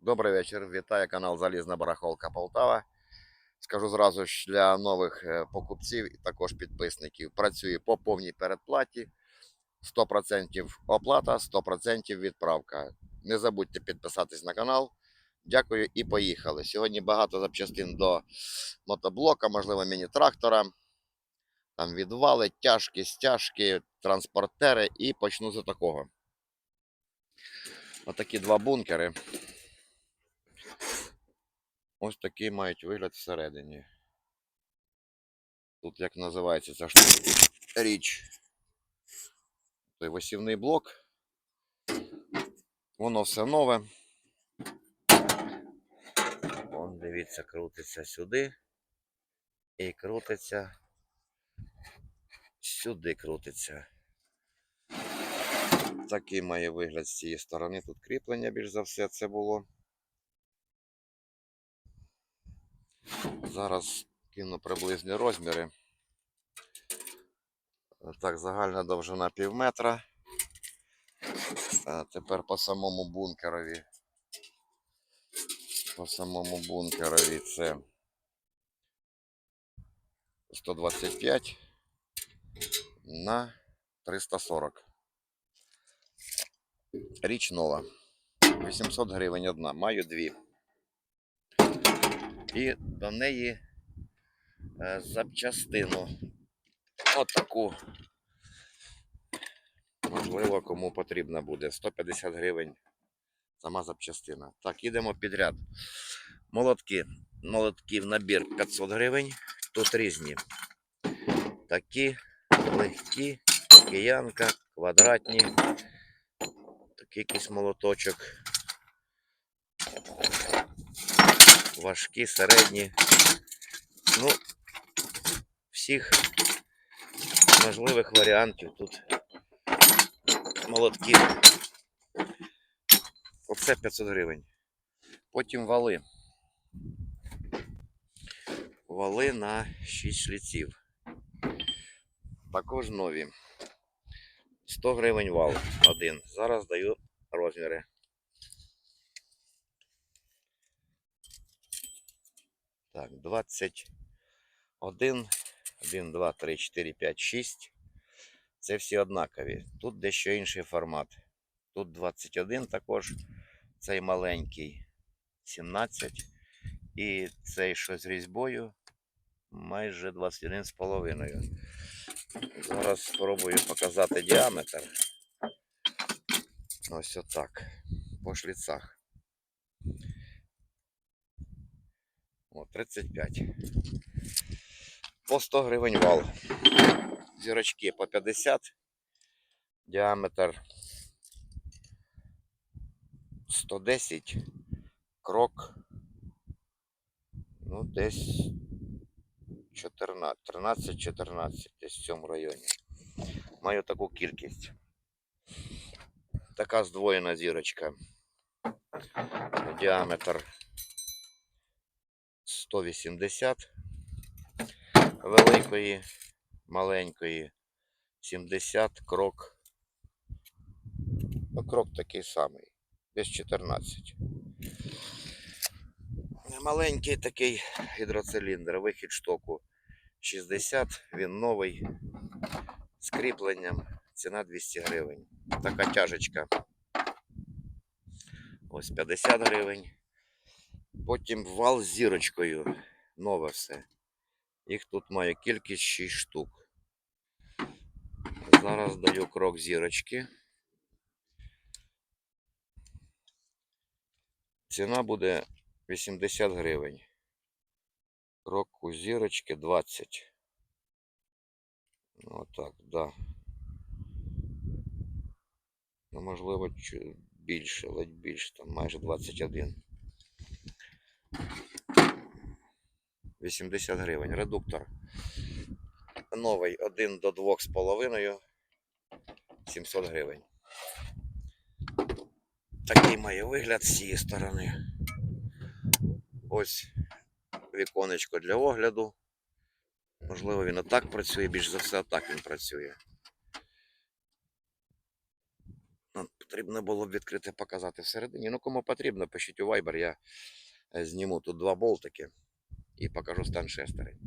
Добрий вечір. Вітаю канал Залізна Барахолка Полтава. Скажу зразу ж для нових е, покупців і також підписників. Працює по повній передплаті. 100% оплата, 100% відправка. Не забудьте підписатись на канал. Дякую і поїхали. Сьогодні багато запчастин до мотоблока, можливо, міні-трактора. Там відвали, тяжкі, стяжки, транспортери. І почну з такого. Отакі два бункери. Ось такі мають вигляд всередині. Тут як називається ця штука? річ. Той висівний блок. Воно все нове. Вон, дивіться, крутиться сюди. І крутиться. Сюди крутиться. Такий має вигляд з цієї сторони. Тут кріплення більш за все це було. Зараз кину приблизні розміри. Так, загальна довжина пів метра. А тепер по самому бункерові. По самому бункерові це 125 на 340. Річ нова. 800 гривень одна. Маю дві. І до неї е, запчастину. Отаку. Можливо, кому потрібна буде. 150 гривень сама запчастина. Так, їдемо підряд. Молотки. Молотків набір 500 гривень. Тут різні. Такі легкі, киянка, квадратні. Такий якийсь молоточок. Важкі, середні. Ну, всіх можливих варіантів тут молотків. Оце 500 гривень. Потім вали. Вали на 6 шліців. Також нові. 100 гривень вал один. Зараз даю розміри. Так, 21, 1, 2, 3, 4, 5, 6. Це всі однакові. Тут дещо інший формат. Тут 21 також, цей маленький 17. І цей що з різьбою майже 21,5. Зараз спробую показати діаметр. Ось отак. По шліцах. О, 35. По 100 гривень вал. Зірочки по 50. Діаметр 110. Крок. Ну, десь 14, 13-14, десь в цьому районі. Маю таку кількість. Така здвоєна зірочка. Діаметр 180 великої, маленької 70 крок. Ну, крок такий самий, десь 14. Маленький такий гідроциліндр, вихід штоку 60, він новий з кріпленням, ціна 200 гривень. Така тяжечка. Ось 50 гривень. Потім вал з зірочкою. Нове все. Їх тут має кількість 6 штук. Зараз даю крок зірочки. Ціна буде 80 гривень. Крок у зірочки 20. Ну, Отак, да. Ну, можливо, більше, ледь більше, там майже 21. 80 гривень. Редуктор. Новий 1 до 2,5. 700 гривень. Такий має вигляд з цієї сторони. Ось віконечко для огляду. Можливо, він отак працює, більш за все, отак він працює. От, Потрібно було б відкрити показати всередині. Ну, кому потрібно, пишіть у Viber, я зніму тут два болтики і покажу стан шестерень.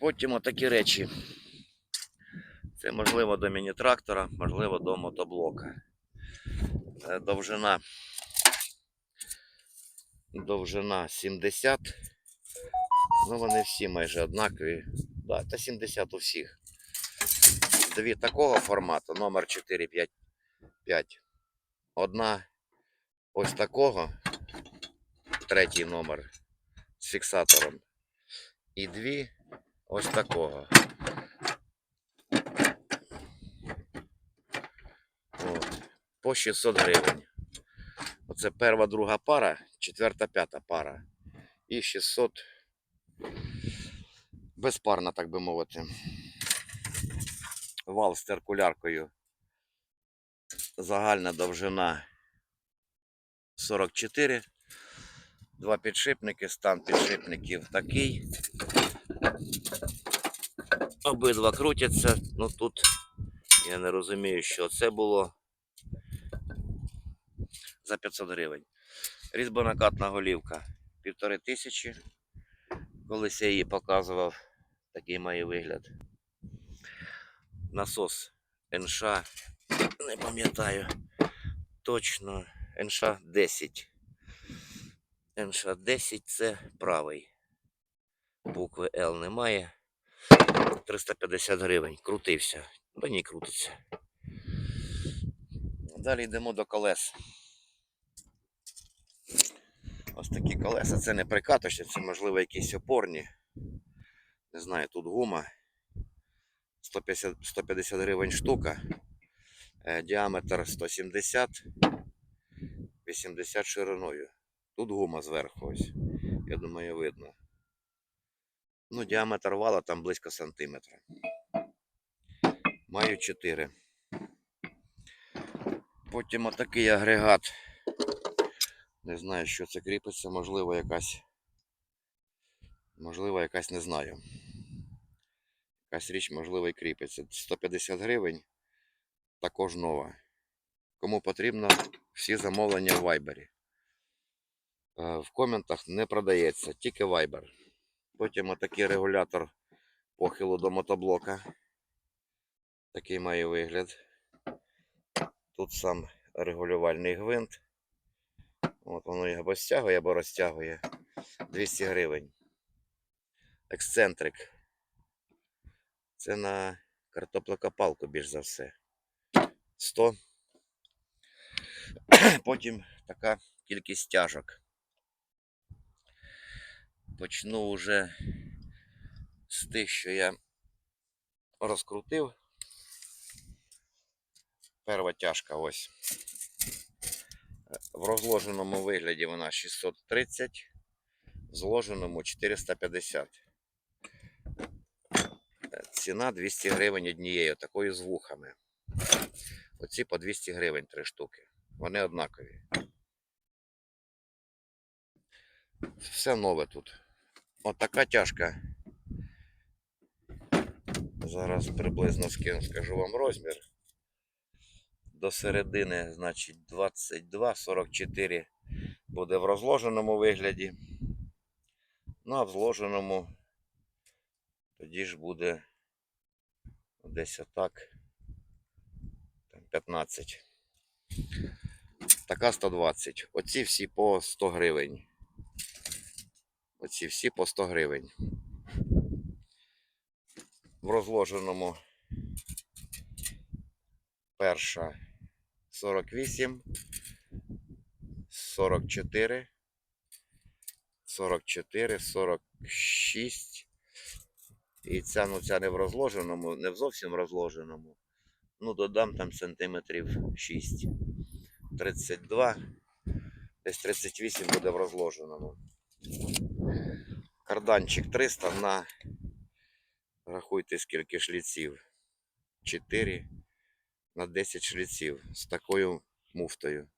Потім отакі речі. Це можливо до міні-трактора, можливо до мотоблока. Е, Довжина. Довжина 70. Ну, вони всі майже однакові. Да, та 70 у всіх. Дві такого формату, номер 455. Одна ось такого, третій номер з фіксатором. І дві ось такого. От. По 600 гривень. Оце перша, друга пара, четверта, п'ята пара. І 600 безпарна, так би мовити. Вал з циркуляркою. Загальна довжина 44. Два підшипники, стан підшипників такий. Обидва крутяться. Ну тут я не розумію, що це було за 500 гривень. Різьбонакатна голівка півтори тисячі. Колись я її показував, такий має вигляд. Насос НШ, не пам'ятаю точно, НШ 10. НШ 10 це правий. Букви Л немає. 350 гривень. Крутився. Бо ні, крутиться. Далі йдемо до колес. Ось такі колеса. Це не прикаточні, це можливо якісь опорні. Не знаю, тут гума. 150, 150 гривень штука. Е, Діаметр 170, 80 шириною. Тут гума зверху ось. Я думаю, видно. Ну, діаметр вала там близько сантиметра. Маю 4. Потім отакий агрегат. Не знаю, що це кріпиться, можливо, якась. Можливо, якась не знаю. Якась річ, можливо, і кріпиться. 150 гривень. Також нова. Кому потрібно, всі замовлення в Viber. Е, В коментах не продається, тільки Viber. Потім отакий регулятор похилу до мотоблока. Такий має вигляд. Тут сам регулювальний гвинт. От воно його або стягує, або розтягує. 200 гривень. Ексцентрик. Це на картоплекопалку більш за все. 100. Потім така кількість стяжок. Почну вже з тих, що я розкрутив. Перша тяжка ось. В розложеному вигляді вона 630, в зложеному 450. Е, Ціна 200 гривень однією, такою з вухами. Оці по 200 гривень три штуки. Вони однакові. Все нове тут. От тяжка. Зараз приблизно скину, скажу вам розмір. До середини, значить, 22, 44 буде в розложеному вигляді. Ну, а в зложеному тоді ж буде десь отак. Там 15. Така 120. Оці всі по 100 гривень. Оці всі по 100 гривень. В розложеному перша 48, 44, 44, 46. І ця, ну, ця не в розложеному, не в зовсім розложеному. Ну, додам там сантиметрів 6. 32, десь 38 буде в розложеному. Карданчик 300 на, рахуйте скільки шліців. 4 на 10 шліців з такою муфтою.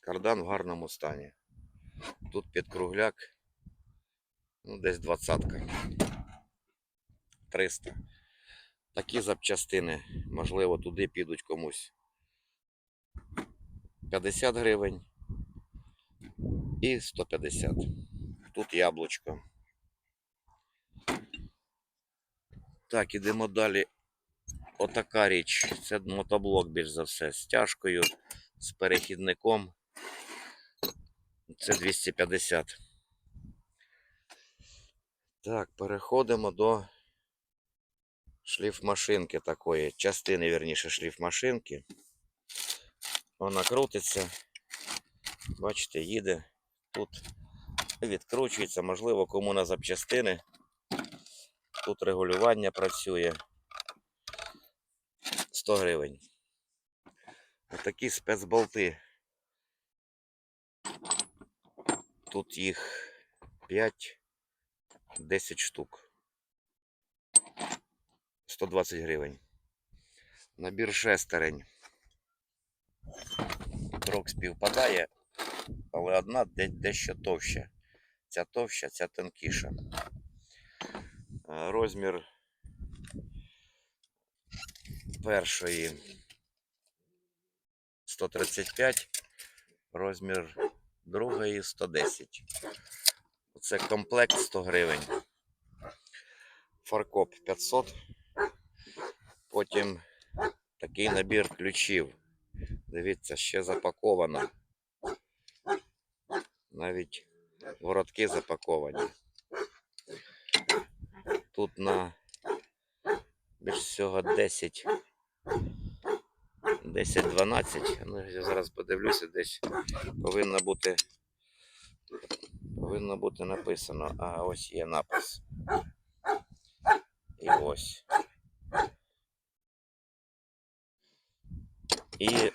Кардан в гарному стані. Тут під кругляк, ну десь двадцятка. 300. Такі запчастини, можливо, туди підуть комусь 50 гривень і 150. Тут яблучко. Так, ідемо далі. Отака річ. Це мотоблок більш за все. З тяжкою, з перехідником. Це 250. Так, переходимо до шліфмашинки такої. Частини, вірніше, шліфмашинки. Вона крутиться. Бачите, їде. Тут відкручується, можливо, кому на запчастини. Тут регулювання працює. 100 гривень. Отакі спецболти. Тут їх 5-10 штук. 120 гривень. Набір шестерень. Крок співпадає, але одна дещо товща. Ця товща, ця тонкіша. Е, Розмір першої 135, розмір другої 110. Це комплект 100 гривень. Фаркоп 500. Потім такий набір ключів. Дивіться, ще запаковано. Навіть воротки запаковані. Тут на більш всього 10. 10-12. Ну, я зараз подивлюся, десь повинно бути. Повинно бути написано. А ось є напис. І ось. І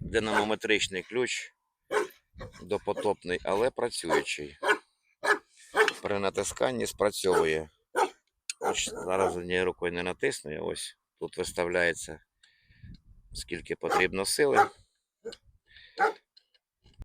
динамометричний ключ допотопний, але працюючий. При натисканні спрацьовує. Ось зараз однією рукою не натисну, ось тут виставляється скільки потрібно сили.